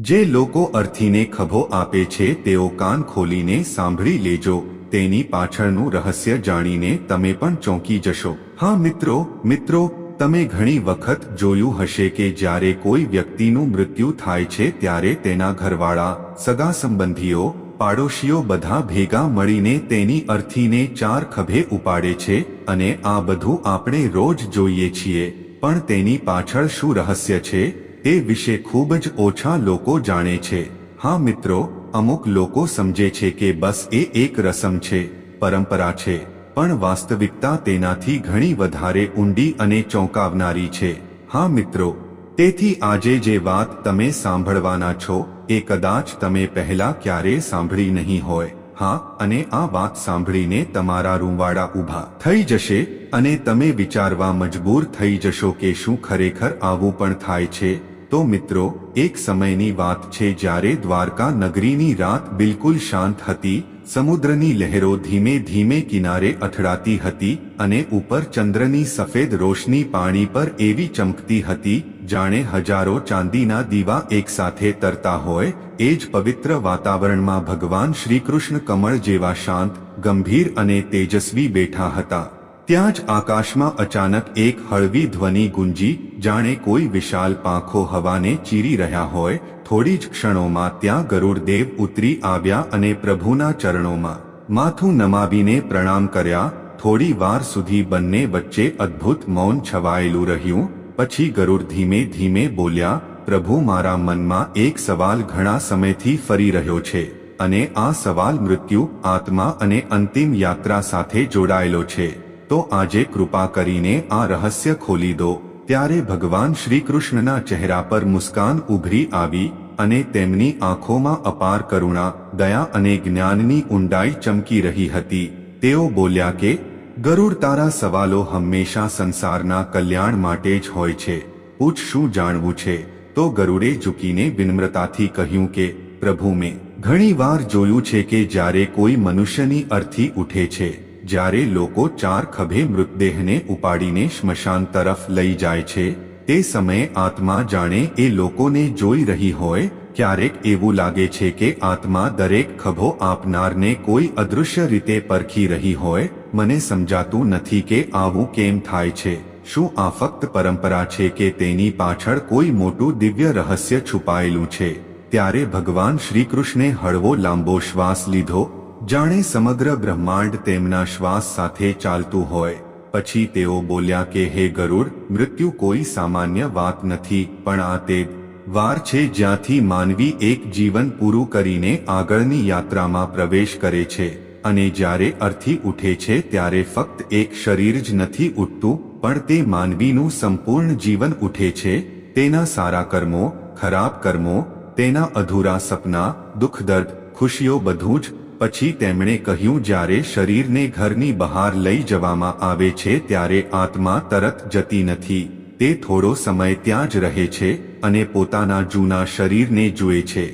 જે લોકો અર્થીને ખભો આપે છે, તેઓ કાન ખોલીને સાંભળી લેજો. તેની પાછળનું રહસ્ય જાણીને તમે પણ ચોંકી જશો. હા, મિત્રો મિત્રો, તમે ઘણી વખત જોયું હશે કે જ્યારે કોઈ વ્યક્તિનું મૃત્યુ થાય છે, ત્યારે તેના ઘરવાળા, સગા સંબંધીઓ, પાડોશીઓ બધા ભેગા મળીને તેની અર્થીને ચાર ખભે ઉપાડે છે અને આ બધું આપણે રોજ જોઈએ છીએ. પણ તેની પાછળ શું રહસ્ય છે? તે વિશે ખૂબ જ ઓછા લોકો જાણે છે. હા મિત્રો, અમુક લોકો સમજે છે કે બસ એ એક રસમ છે, પરંપરા છે, પણ વાસ્તવિકતા તેનાથી ઘણી વધારે ઊંડી અને ચોંકાવનારી છે. હા મિત્રો, તેથી આજે જે વાત તમે સાંભળવાના છો, એ કદાચ તમે પહેલા ક્યારેય સાંભળી નહીં હોય. હા, અને આ વાત સાંભળીને તમારા રૂંવાડા ઊભા થઈ જશે, અને તમે વિચારવા મજબૂર થઈ જશો કે શું ખરેખર આવું પણ થાય છે. તો મિત્રો, એક સમયની વાત છે જ્યારે દ્વારકા નગરીની રાત બિલકુલ શાંત હતી, સમુદ્રની લહેરો ધીમે ધીમે કિનારે અથડાતી હતી અને ઉપર ચંદ્રની સફેદ રોશની પાણી પર એવી ચમકતી હતી, જાણે હજારો ચાંદીના દીવા એકસાથે તરતા હોય, એ જ પવિત્ર વાતાવરણમાં ભગવાન શ્રીકૃષ્ણ કમળ જેવા શાંત, ગંભીર અને તેજસ્વી બેઠા હતા. ત્યાં જ આકાશમાં અચાનક એક હળવી ધ્વનિ ગુંજી, જાણે કોઈ વિશાલ પાંખો હવાને ચીરી રહ્યા હોય, થોડી જ ક્ષણોમાં ત્યાં ગરુડ દેવ ઉતરી આવ્યા અને પ્રભુના ચરણોમાં માથું નમાવીને પ્રણામ કર્યા. થોડી વાર સુધી બંને વચ્ચે અદ્ભુત મૌન છવાયેલું રહ્યું, પછી ગરુડ ધીમે ધીમે બોલ્યા, પ્રભુ, મારા મનમાં એક સવાલ ઘણા સમયથી ફરી રહ્યો છે, અને આ સવાલ મૃત્યુ, આત્મા અને અંતિમ યાત્રા સાથે જોડાયેલો છે. તો આજે કૃપા કરીને આ રહસ્ય ખોલી દો. ત્યારે ભગવાન શ્રી કૃષ્ણના ચહેરા પર મુસ્કાન ઉભરી આવી અને તેમની આંખોમાં અપાર કરુણા, દયા અને જ્ઞાનની ઊંડાઈ ચમકી રહી હતી. તેઓ બોલ્યા કે, ગરુડ તારા સવાલો હંમેશા સંસારના કલ્યાણ માટે જ હોય છે. પૂછ શું જાણવું છે? તો ગરુડે ઝૂકીને વિનમ્રતાથી કહ્યું કે, પ્રભુ, મેં ઘણીવાર જોયું છે કે જ્યારે કોઈ મનુષ્યની અર્થી ઉઠે છે જ્યારે લોકો ચાર ખભે મૃતદેહને ઉપાડીને સ્મશાન તરફ લઈ જાય છે, તે સમયે આત્મા જાણે એ લોકોને જોઈ રહી હોય, ક્યારેક એવું લાગે છે કે આત્મા દરેક ખભો આપનારને કોઈ અદૃશ્ય રીતે પરખી રહી હોય, મને સમજાતું નથી કે આવું કેમ થાય છે. શું આ ફક્ત પરંપરા છે કે તેની પાછળ કોઈ મોટું દિવ્ય રહસ્ય છુપાયેલું છે? ત્યારે ભગવાન શ્રીકૃષ્ણે હળવો લાંબો શ્વાસ લીધો જાણે સમગ્ર બ્રહ્માંડ તેમના શ્વાસ સાથે ચાલતું હોય. પછી તેઓ બોલ્યા કે, હે ગરુડ, મૃત્યુ કોઈ સામાન્ય વાત નથી, પણ આ તે વાર છે જ્યાંથી માનવી એક જીવન પૂરું કરીને આગળની યાત્રામાં પ્રવેશ કરે છે. અને જ્યારે અર્થી ઉઠે છે, ત્યારે ફક્ત એક શરીર જ નથી ઉઠતું, પણ તે માનવીનું સંપૂર્ણ જીવન ઉઠે છે. તેના સારા કર્મો, ખરાબ કર્મો, તેના અધૂરા સપના, દુઃખ દર્દ, ખુશીઓ બધું જ પછી તેમણે કહ્યું, જ્યારે શરીરને ઘરની બહાર લઈ જવામાં આવે છે, ત્યારે આત્મા તરત જતી નથી. તે થોડો સમય ત્યાં જ રહે છે અને પોતાના જૂના શરીરને જુએ છે.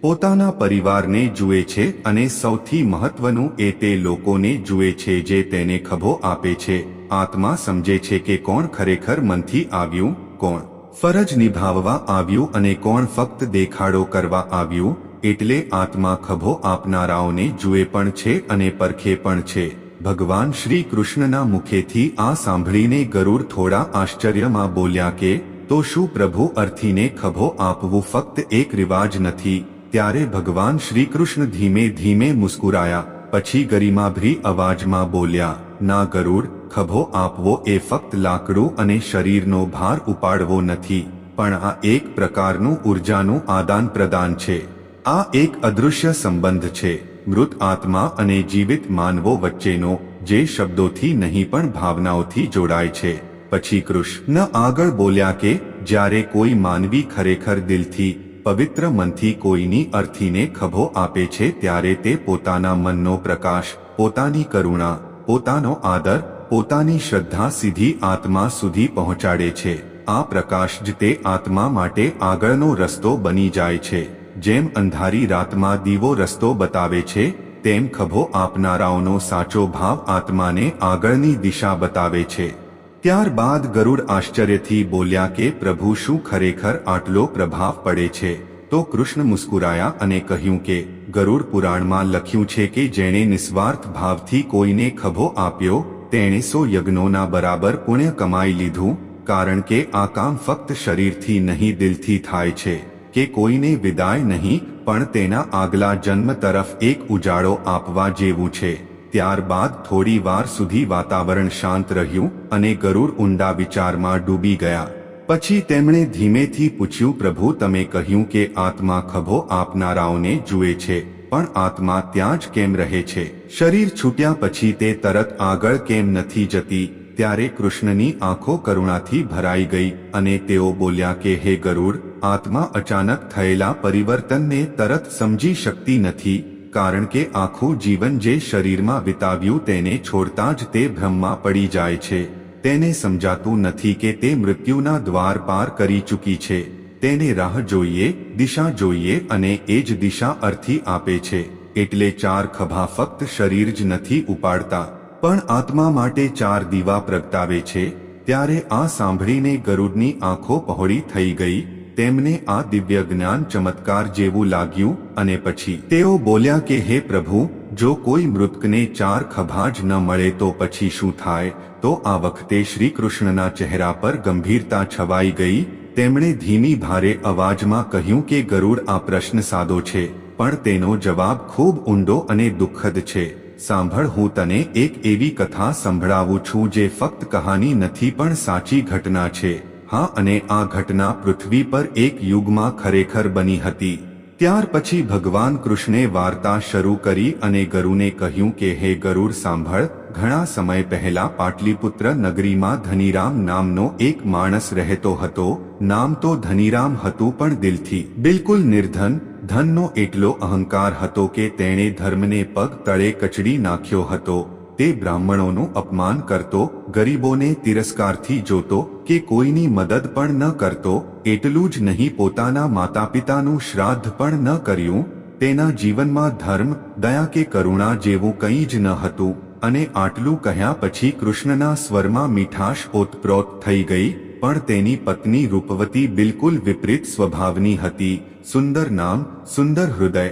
પોતાના પરિવારને જુએ છે અને સૌથી મહત્વનું એ તે લોકોને જુએ છે જે તેને ખભો આપે છે. આત્મા સમજે છે કે કોણ ખરેખર મનથી આવ્યું, કોણ ફરજ નિભાવવા આવ્યું અને કોણ ફક્ત દેખાડો કરવા આવ્યું એટલે આત્મા ખભો આપનારાઓને જુએ પણ છે અને પરખે પણ છે. ભગવાન શ્રી કૃષ્ણના મુખેથી આ સાંભળીને ગરુડ થોડા આશ્ચર્યમાં બોલ્યા કે, તો શું પ્રભુ અર્થીને ખભો આપવું ફક્ત એક રિવાજ નથી? ત્યારે ભગવાન શ્રી કૃષ્ણ ધીમે ધીમે મુસ્કુરાયા. પછી ગરિમાભરી અવાજમાં બોલ્યા, ના ગરુડ, ખભો આપવો એ ફક્ત લાકડું અને શરીરનો ભાર ઉપાડવો નથી, પણ આ એક પ્રકારનું ઉર્જાનું આદાન પ્રદાન છે. આ એક અદૃશ્ય સંબંધ છે. મૃત આત્મા અને જીવિત માનવો વચ્ચેનો જે શબ્દોથી નહીં પણ ભાવનાઓથી જોડાય છે. પછી કૃષ્ણ આગળ બોલ્યા કે, જ્યારે કોઈ માનવી ખરેખર દિલથી, પવિત્ર મનથી કોઈની અર્થીને ખભો આપે છે, ત્યારે તે પોતાના મનનો પ્રકાશ, પોતાની કરુણા, પોતાનો આદર, પોતાની શ્રદ્ધા સીધી આત્મા સુધી પહોંચાડે છે. આ પ્રકાશ જ તે આત્મા માટે આગળનો રસ્તો બની જાય છે. જેમ અંધારી રાતમાં દીવો રસ્તો બતાવે છે, તેમ ખભો આપનારાઓનો સાચો ભાવ આત્માને આગળની દિશા બતાવે છે. ત્યારબાદ ગરુડ આશ્ચર્યથી બોલ્યા કે, પ્રભુ, શું ખરેખર આટલો પ્રભાવ પડે છે? તો કૃષ્ણ મુસ્કુરાયા અને કહ્યું કે, ગરુડ પુરાણમાં લખ્યું છે કે જેણે નિસ્વાર્થ ભાવથી કોઈને ખભો આપ્યો, તેણે સો યજ્ઞોના બરાબર પુણ્ય કમાઈ લીધું, કારણ કે આ કામ ફક્ત શરીરથી નહીં, દિલથી થાય છે. કે કોઈને વિદાય નહીં, પણ તેના આગલા જન્મ તરફ એક ઉજાળો આપવા જેવું છે. ત્યારબાદ થોડી વાર સુધી વાતાવરણ શાંત રહ્યું અને ગરુડ ઊંડા વિચારમાં ડૂબી ગયા. પછી તેમણે ધીમેથી પૂછ્યું, પ્રભુ, તમે કહ્યું કે આત્મા ખભો આપનારાઓને જુએ છે, પણ આત્મા ત્યાં જ કેમ રહે છે? શરીર છૂટ્યા પછી તે તરત આગળ કેમ નથી જતી? ત્યારે કૃષ્ણની આંખો કરુણાથી ભરાઈ ગઈ અને તેઓ બોલ્યા કે, હે ગરુડ આત્મા અચાનક થયેલા પરિવર્તનને તરત સમજી શકતી નથી, કારણ કે આખું જીવન જે શરીરમાં વિતાવ્યું તેને છોડતા જ તે ભ્રમમાં પડી જાય છે. તેને સમજાતું નથી કે તે મૃત્યુના દ્વાર પાર કરી ચૂકી છે. તેને રાહ જોઈએ, દિશા જોઈએ અને એ જ દિશા અર્થી આપે છે. એટલે ચાર ખભા ફક્ત શરીર જ નથી ઉપાડતા. પણ આત્મા માટે ચાર દીવા પ્રગટાવે છે. ત્યારે આ સાંભળીને ગરુડની આંખો પહોળી થઈ ગઈ તેમને આ દિવ્ય જ્ઞાન ચમત્કાર જેવું લાગ્યું અને પછી તેઓ બોલ્યા કે, હે પ્રભુ, જો કોઈ મૃતકને ચાર ખભા જ ન મળે તો પછી શું થાય? તો આ વખતે શ્રી કૃષ્ણના ચહેરા પર ગંભીરતા છવાઈ ગઈ. તેમણે ધીમી ભારે અવાજમાં કહ્યું કે, ગરુડ, આ પ્રશ્ન સાદો છે, પણ તેનો જવાબ ખૂબ ઊંડો અને દુઃખદ છે. સાંભળ, હું તને એક એવી કથા સંભળાવું છું જે ફક્ત કહાની નથી, પણ સાચી ઘટના છે. હા, અને આ ઘટના પૃથ્વી પર એક યુગમાં ખરેખર બની હતી. ત્યાર પછી ભગવાન કૃષ્ણે વાર્તા શરૂ કરી અને ગરુને કહ્યું કે, હે ગરુડ, સાંભળ. ઘણા સમય પહેલા પાટલીપુત્ર નગરીમાં ધનીરામ નામનો એક માણસ રહેતો હતો. નામ તો ધનીરામ હતું પણ દિલથી. બિલકુલ નિર્ધન. ધનનો એટલો અહંકાર હતો કે તેણે ધર્મને પગ તળે કચડી નાખ્યો હતો. તે બ્રાહ્મણોનું અપમાન કરતો, ગરીબોને તિરસ્કારથી જોતો કે કોઈની મદદ પણ ન કરતો, એટલું જ નહીં પોતાના માતા પિતાનું શ્રાદ્ધ પણ ન કર્યું, તેના જીવનમાં ધર્મ, દયા કે કરુણા જેવું કંઈ જ ન હતું, અને આટલું કહ્યા પછી કૃષ્ણના સ્વરમાં મીઠાશ ઓતપ્રોત થઈ ગઈ, પણ તેની પત્ની રૂપવતી બિલકુલ વિપરીત સ્વભાવની હતી, સુંદર નામ, સુંદર હૃદય.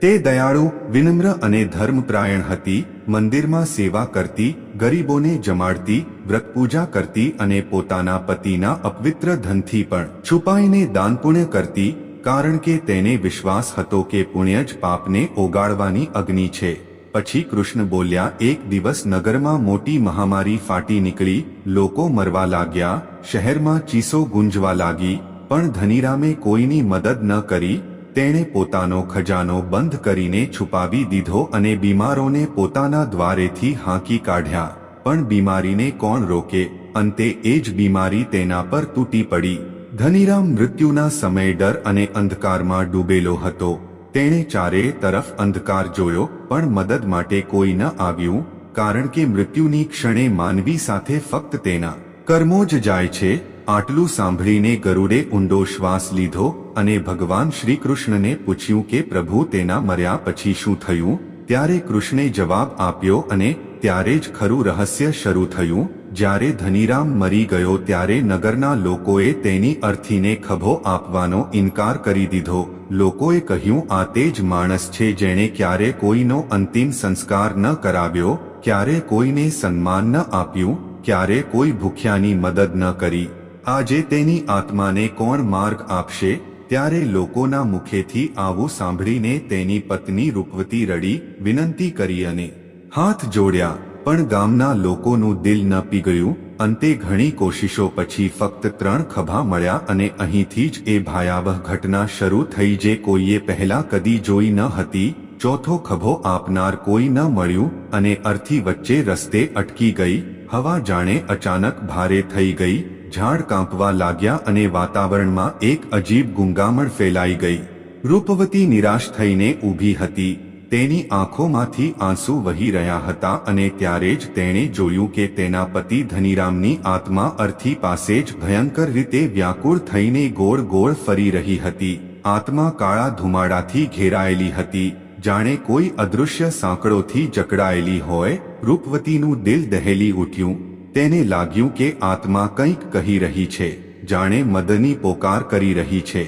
તે દયાળુ, વિનમ્ર અને ધર્મપ્રાયણ હતી મંદિરમાં સેવા કરતી, ગરીબોને જમાડતી, વ્રત પૂજા કરતી અને પોતાના પતિના અપવિત્ર ધનથી પણ છુપાઈને દાન પુણ્ય કરતી, કારણ કે તેને વિશ્વાસ હતો કે પુણ્ય જ પાપને ઓગાળવાની અગ્નિ છે. પછી કૃષ્ણ બોલ્યા, એક દિવસ નગરમાં મોટી મહામારી ફાટી નીકળી, લોકો મરવા લાગ્યા, શહેરમાં ચીસો ગુંજવા લાગી, પણ ધનીરામે કોઈની મદદ ન કરી તેણે પોતાનો ખજાનો બંધ કરીને છુપાવી દીધો અને બીમારોને પોતાના દ્વારેથી હાંકી કાઢ્યા. પણ બીમારીને કોણ રોકે? અંતે એ જ બીમારી તેના પર તૂટી પડી. ધનીરામ મૃત્યુના સમયે ડર અને અંધકારમાં ડૂબેલો હતો. તેણે ચારે તરફ અંધકાર જોયો, પણ મદદ માટે કોઈ ન આવ્યું, કારણ કે મૃત્યુની ક્ષણે માનવી સાથે ફક્ત તેના કર્મો જ જાય છે આટલું સાંભળીને ગરુડે ઊંડો શ્વાસ લીધો અને ભગવાન શ્રી કૃષ્ણને પૂછ્યું કે, પ્રભુ, તેના મર્યા પછી શું થયું? ત્યારે કૃષ્ણે જવાબ આપ્યો અને ત્યારે જ ખરું રહસ્ય શરૂ થયું. જ્યારે ધનીરામ મરી ગયો ત્યારે નગરના લોકોએ તેની અર્થીને ખભો આપવાનો ઇનકાર કરી દીધો. લોકોએ કહ્યું, આ તે જ માણસ છે જેણે ક્યારે કોઈનો અંતિમ સંસ્કાર ન કરાવ્યો, ક્યારે કોઈને સન્માન ન આપ્યું, ક્યારે કોઈ ભૂખ્યાની મદદ ન કરી. આજે તેની આત્માને કોણ માર્ગ આપશે? ત્યારે લોકોના મુખેથી આવું સાંભળીને તેની પત્ની રૂપવતી રડી, વિનંતી કરી અને હાથ જોડ્યા. પણ ગામના લોકોનું દિલ ન પીગળ્યું. અંતે ઘણી કોશિશો પછી ફક્ત ત્રણ ખભા મળ્યા અને અહીંથી જ એ ભયાવહ ઘટના શરૂ થઈ જે કોઈએ પહેલા કદી જોઈ ન હતી. ચોથો ખભો આપનાર કોઈ ન મળ્યું અને અર્થી વચ્ચે રસ્તે અટકી ગઈ. હવા જાણે અચાનક ભારે થઈ ગઈ. ઝાડ કાંપવા લાગ્યા અને વાતાવરણમાં એક અજીબ ગુંગામણ ફેલાઈ ગઈ. રૂપવતી નિરાશ થઈને ઊભી હતી. તેની આંખોમાંથી આંસુ વહી રહ્યા હતા અને ત્યારે જ તેણે જોયું કે તેના પતિ ધનીરામની આત્મા અર્થી પાસે જ ભયંકર રીતે વ્યાકુળ થઈને ગોળ ગોળ ફરી રહી હતી. આત્મા કાળા ધુમાડાથી ઘેરાયેલી હતી. જાણે કોઈ અદૃશ્ય સાંકળોથી જકડાયેલી હોય. રૂપવતીનું દિલ દહેલી ઉઠ્યું. તેને લાગ્યું કે આત્મા કંઈક કહી રહી છે, જાણે મદની પોકાર કરી રહી છે.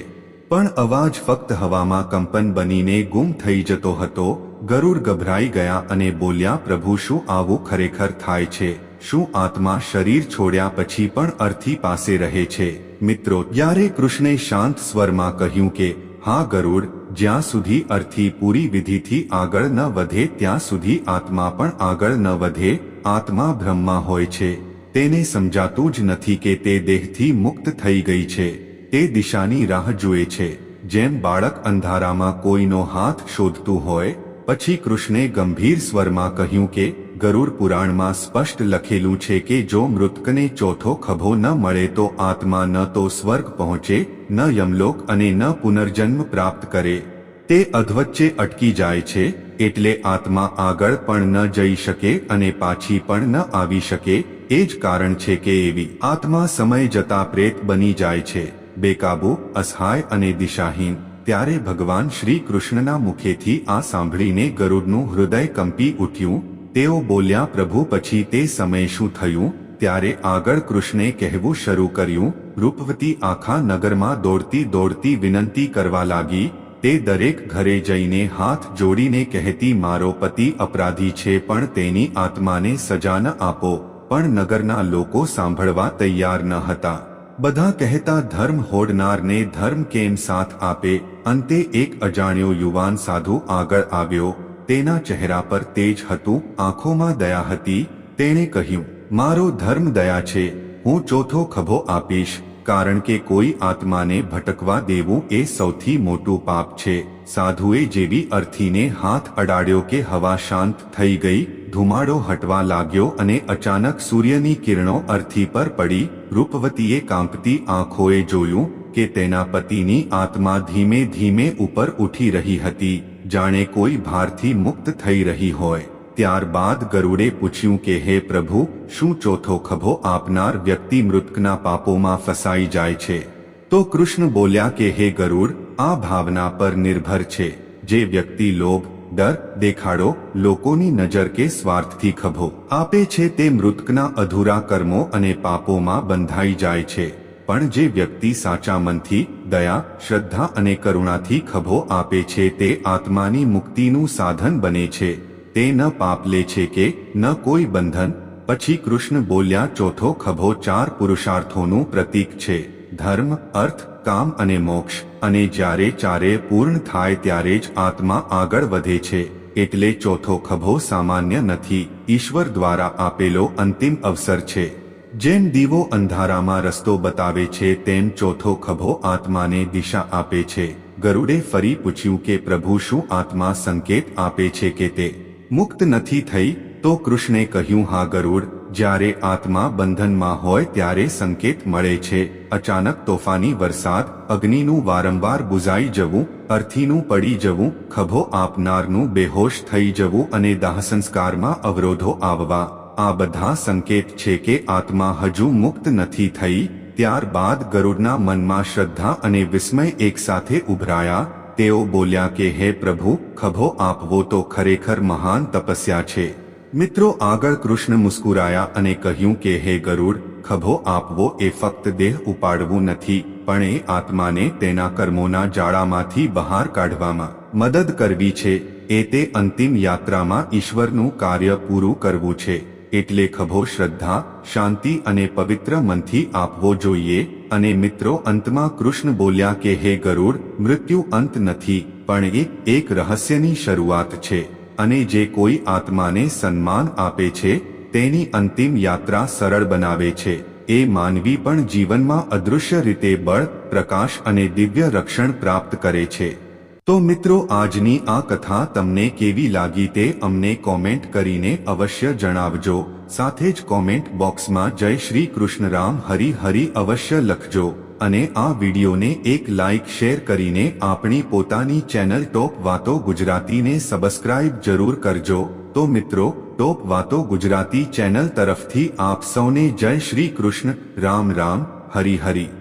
પણ અવાજ ફક્ત હવામાં કંપન બનીને ગુમ થઈ જતો હતો, ગરુડ ગભરાઈ ગયા અને બોલ્યા, પ્રભુ, શું આવું ખરેખર થાય છે? શું આત્મા શરીર છોડ્યા પછી પણ અર્થી પાસે રહે છે? મિત્રો ત્યારે કૃષ્ણે શાંત સ્વરમાં કહ્યું કે, હા, ગરુડ, જ્યાં સુધી અર્થી પૂરી વિધિથી આગળ ન વધે, ત્યાં સુધી આત્મા પણ આગળ ન વધે આત્મા બ્રહ્મમાં હોય છે, તેને સમજાતું જ નથી કે તે દેહથી મુક્ત થઈ ગઈ છે, તે દિશાની રાહ જુએ છે, જેમ બાળક અંધારામાં કોઈનો હાથ શોધતું હોય, પછી કૃષ્ણે ગંભીર સ્વરમાં કહ્યું કે, ગરુડ પુરાણમાં સ્પષ્ટ લખેલું છે કે જો મૃતકને ચોથો ખભો ન મળે તો આત્મા ન તો સ્વર્ગ પહોંચે, ન યમલોક અને ન પુનર્જન્મ પ્રાપ્ત કરે. તે અધવચ્ચે અટકી જાય છે, એટલે આત્મા આગળ પણ ન જઈ શકે અને પાછી પણ ન આવી શકે, એ જ કારણ છે કે એવી આત્મા સમય જતા પ્રેત બની જાય છે, બેકાબુ, અસહાય અને દિશાહીન, ત્યારે ભગવાન શ્રી કૃષ્ણના મુખેથી આ સાંભળીને ગરુડનું હૃદય કંપી ઉઠ્યું, તેઓ બોલ્યા, પ્રભુ, પછી તે સમય શું થયું? ત્યારે આગળ કૃષ્ણે કહેવું શરૂ કર્યું, રૂપવતી આખા નગરમાં દોડતી દોડતી વિનંતી કરવા લાગી તે દરેક ઘરે જઈને હાથ જોડીને કહેતી, મારો પતિ અપરાધી છે, પણ તેની આત્માને સજા ન આપો. પણ નગરના લોકો સાંભળવા તૈયાર ન હતા. બધા કહેતા, ધર્મ હોડનારને ધર્મ કેમ સાથ આપે? અંતે એક અજાણ્યો યુવાન સાધુ આગળ આવ્યો. તેના ચહેરા પર તેજ હતું, આંખોમાં દયા હતી. તેણે કહ્યું, મારો ધર્મ દયા છે. હું ચોથો ખભો આપીશ. કારણ કે કોઈ આત્માને ભટકવા દેવું એ સૌથી મોટું પાપ છે. સાધુએ જેવી અર્થીને હાથ અડાડ્યો કે હવા શાંત થઈ ગઈ, ધુમાડો હટવા લાગ્યો અને અચાનક સૂર્યની કિરણો અર્થી પર પડી, રૂપવતીએ કાંપતી આંખોએ જોયું કે તેના પતિની આત્મા ધીમે ધીમે ઉપર ઉઠી રહી હતી. જાણે કોઈ ભારથી મુક્ત થઈ રહી હોય. ત્યારબાદ ગરુડે પૂછ્યું કે, હે પ્રભુ, શું ચોથો ખભો આપનાર વ્યક્તિ મૃતકના પાપોમાં ફસાઈ જાય છે? તો કૃષ્ણ બોલ્યા કે, હે ગરુડ, આ ભાવના પર નિર્ભર છે. જે વ્યક્તિ લોભ, ડર, દેખાડો, લોકોની નજર કે સ્વાર્થથી ખભો આપે છે તે મૃતકના અધૂરા કર્મો અને પાપોમાં બંધાઈ જાય છે. પણ જે વ્યક્તિ સાચા મનથી, દયા, શ્રદ્ધા અને કરુણાથી ખભો આપે છે તે આત્માની મુક્તિનું સાધન બને છે. તે ન પાપ લે છે કે ન કોઈ બંધન. પછી કૃષ્ણ બોલ્યા, ચોથો ખભો ચાર પુરુષાર્થોનું પ્રતીક છે. ધર્મ, અર્થ, કામ અને મોક્ષ. અને જ્યારે ચારે પૂર્ણ થાય ત્યારે જ આત્મા આગળ વધે છે. એટલે ચોથો ખભો સામાન્ય નથી. ઈશ્વર દ્વારા આપેલો અંતિમ અવસર છે. જેમ દીવો અંધારામાં રસ્તો બતાવે છે, તેમ ચોથો ખભો આત્માને દિશા આપે છે. ગરુડે ફરી પૂછ્યું કે પ્રભુ શું આત્મા સંકેત આપે છે કે તે મુક્ત નથી થઈ, તો કૃષ્ણે કહ્યું, હા ગરુડ, જ્યારે આત્મા બંધનમાં હોય ત્યારે સંકેત મળે છે. અચાનક તોફાની વરસાદ, અગ્નિનું વારંવાર બુઝાઈ જવું, અર્થીનું પડી જવું, ખભો આપનારનું બેહોશ થઈ જવું અને દાહ સંસ્કારમાં અવરોધો આવવા. આ બધા સંકેત છે કે આત્મા હજુ મુક્ત નથી થઈ, ત્યારબાદ ગરુડના મનમાં શ્રદ્ધા અને વિસ્મય એકસાથે ઉભરાયા તેઓ બોલ્યા કે, હે પ્રભુ, ખભો આપવો તો ખરેખર મહાન તપસ્યા છે. મિત્રો, આગળ કૃષ્ણ મુસ્કુરાયા અને કહ્યું કે, હે ગરુડ, ખભો આપવો એ ફક્ત દેહ ઉપાડવું નથી, પણ એ આત્માને તેના કર્મોના જાળામાંથી બહાર કાઢવામાં મદદ કરવી છે. એ તે અંતિમ યાત્રામાં ઈશ્વરનું કાર્ય પૂરું કરવું છે. એટલે ખભો શ્રદ્ધા, શાંતિ અને પવિત્ર મનથી આપવો જોઈએ. અને મિત્રો, અંતમાં કૃષ્ણ બોલ્યા કે, હે ગરુડ, મૃત્યુ અંત નથી, પણ એ એક રહસ્યની શરૂઆત છે. અને જે કોઈ આત્માને સન્માન આપે છે, તેની અંતિમ યાત્રા સરળ બનાવે છે. એ માનવી પણ જીવનમાં અદૃશ્ય રીતે બળ, પ્રકાશ અને દિવ્ય રક્ષણ પ્રાપ્ત કરે છે. તો મિત્રો, આજની આ કથા તમને કેવી લાગી તે અમને કોમેન્ટ કરીને અવશ્ય જણાવજો. સાથે જ કોમેન્ટ બોક્સમાં જય શ્રી કૃષ્ણ રામ હરિ હરિ અવશ્ય લખજો. અને આ વિડીયોને એક લાઇક શેર કરીને આપણી પોતાની ચેનલ ટોપ વાતો ગુજરાતીને સબસ્ક્રાઇબ જરૂર કરજો. તો મિત્રો, ટોપ વાતો ગુજરાતી ચેનલ તરફથી આપ સૌને જય શ્રી કૃષ્ણ, રામ રામ, હરિ હરિ.